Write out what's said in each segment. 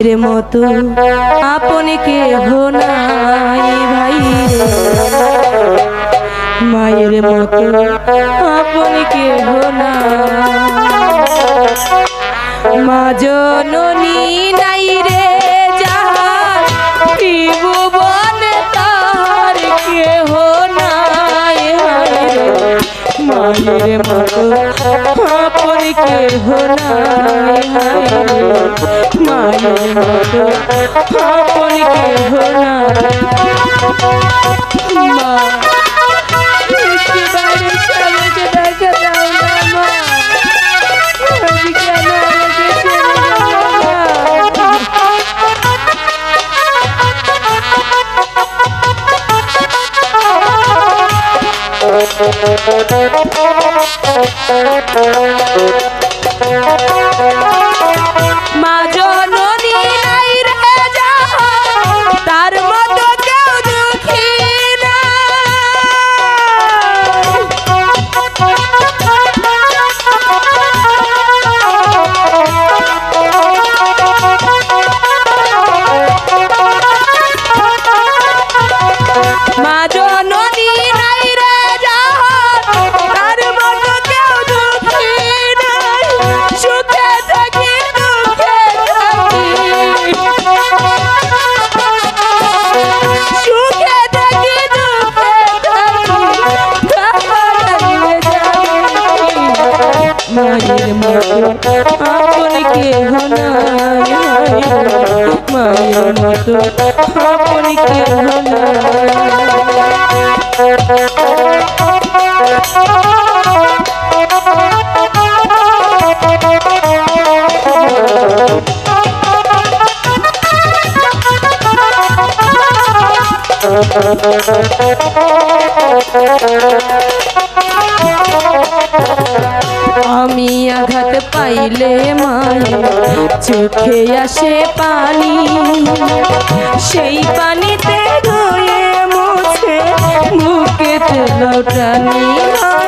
রে মতো আপনি কে নাই ভাই মায়ের মতো আপনি কে না মা জননী নাই আপনি কেহ নাই মায়ের মতো আপনি কেহ নাই মা মা জননী আপন কেহ নাই মায়ের মতো আপন কেহ নাই আমি আঘাত পাইলে মায়ের চোখে আসে পানি। সেই পানিতে ধুয়ে মুছে মুখে লোটানি আনো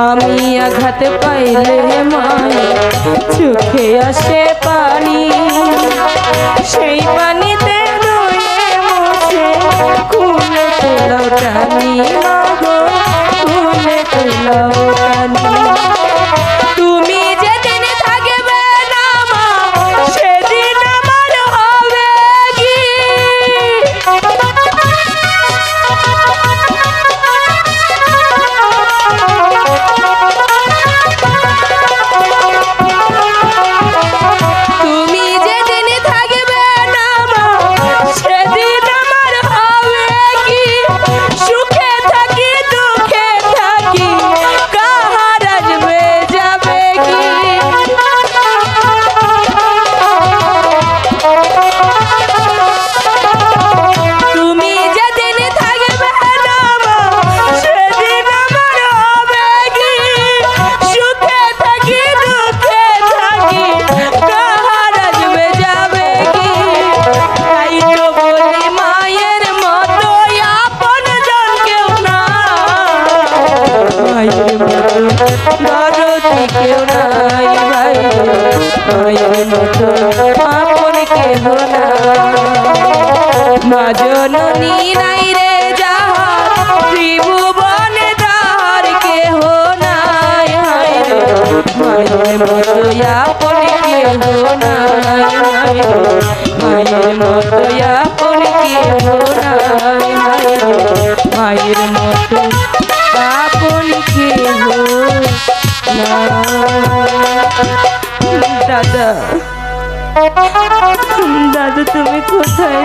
আমি আঘাত পাইলে মায় চোখে আসে কেউ নাই ভাই মায়ের মতো আপন কেহ মা জননী নাই রে যাহার ত্রিভুবনে যাহার কেহ নাই হায় রে মায়ের মতো আপন কেহ নাই হায় মায়ের মতো হায় দাদা দাদা তুমি কোথায়?